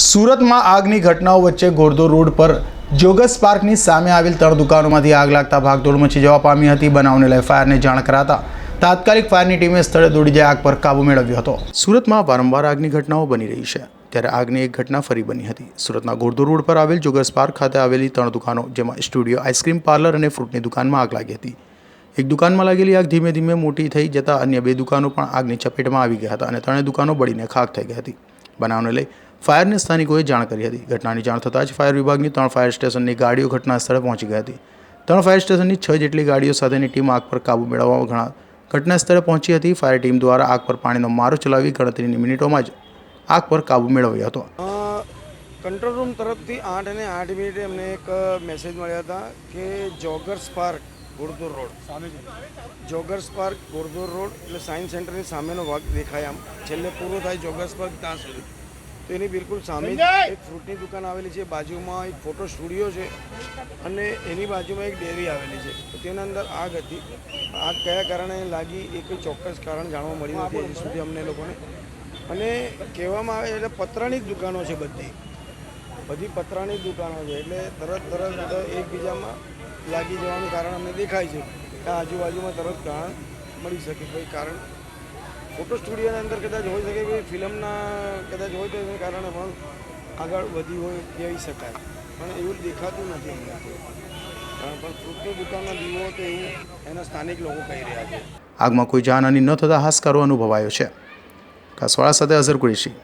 સુરતમાં આગની ઘટનાઓ વચ્ચે ગોરધો રોડ પર જોગસ પાર્કની સામે આવેલ ત્રણ દુકાનોમાંથી આગ લાગતા ભાગદોડ મચી જવા પામી હતી. બનાવને લઈ ફાયરને જાણ કરાતા તાત્કાલિક ફાયરની ટીમે સ્થળે દોડી જઈ આગ પર કાબુ મેળવ્યો હતો. સુરતમાં વારંવાર આગની ઘટનાઓ બની રહી છે. ત્યારે આગની એક ઘટના ફરી બની હતી. સુરતના ગોરધો રોડ પર આવેલ જોગસ પાર્ક ખાતે આવેલી ત્રણ દુકાનો, જેમાં સ્ટુડિયો, આઈસ્ક્રીમ પાર્લર અને ફ્રૂટની દુકાનમાં આગ લાગી હતી. એક દુકાનમાં લાગેલી આગ ધીમે ધીમે મોટી થઈ જતાં અન્ય બે દુકાનો પણ આગની ચપેટમાં આવી ગયા હતા અને ત્રણેય દુકાનો બળીને ખાક થઈ ગઈ હતી. બનાવને લઈ ફાયરને સ્થાનિકોએ જાણ કરી હતી. ઘટનાની જાણ થતાં જ ફાયર વિભાગની ત્રણ ફાયર સ્ટેશનની ગાડીઓ ઘટના સ્થળે પહોંચી ગઈ હતી. ત્રણ ફાયર સ્ટેશનની છ જેટલી ગાડીઓ સાથેની ટીમ આગ પર કાબૂ મેળવવા ઘણા ઘટના સ્થળે પહોંચી હતી. ફાયર ટીમ દ્વારા આગ પર પાણીનો મારો ચલાવી ગણતરીની મિનિટોમાં જ આગ પર કાબૂ મેળવ્યો હતો. કંટ્રોલ રૂમ તરફથી આઠ અને આઠ મિનિટે અમને એક મેસેજ મળ્યા હતા કે joggers park Gurdur road. Joggers park Gurdur road એટલે સાયન્સ સેન્ટરની સામેનો ભાગ દેખાય આમ. છેલ્લે પૂરો થાય જોગર્સ પાર્ક ત્યાં સુધી. તો એની બિલકુલ સામે એક ફ્રૂટની દુકાન આવેલી છે. બાજુમાં એક ફોટો સ્ટુડિયો છે અને એની બાજુમાં એક ડેરી આવેલી છે. તો તેના અંદર આગ હતી. આગ કયા કારણે લાગી એ કોઈ ચોક્કસ કારણ જાણવા મળ્યું નથી હજી સુધી અમને લોકોને. અને કહેવામાં આવે એટલે પતરાની જ દુકાનો છે બધી. બધી પતરાની જ દુકાનો છે. એટલે તરત તરત એકબીજામાં લાગી જવાનું કારણ અમને દેખાય છે. કે આજુબાજુમાં તરત કારણ મળી શકે કોઈ કારણ. ફોટો સ્ટુડિયોની અંદર કદાચ હોઈ શકે કે ફિલ્મના કદાચ હોય તો એને કારણે પણ આગળ વધી હોય કહી શકાય. પણ એવું દેખાતું નથી અમને પણ ફ્રૂટની દુકાનના દીવો તો એવું એના સ્થાનિક લોકો કહી રહ્યા છે. આગમાં કોઈ જાનહાની ન થતાં હાશકારો અનુભવાયો છે. કાસવાળા સાથે અઝર કુરેશી.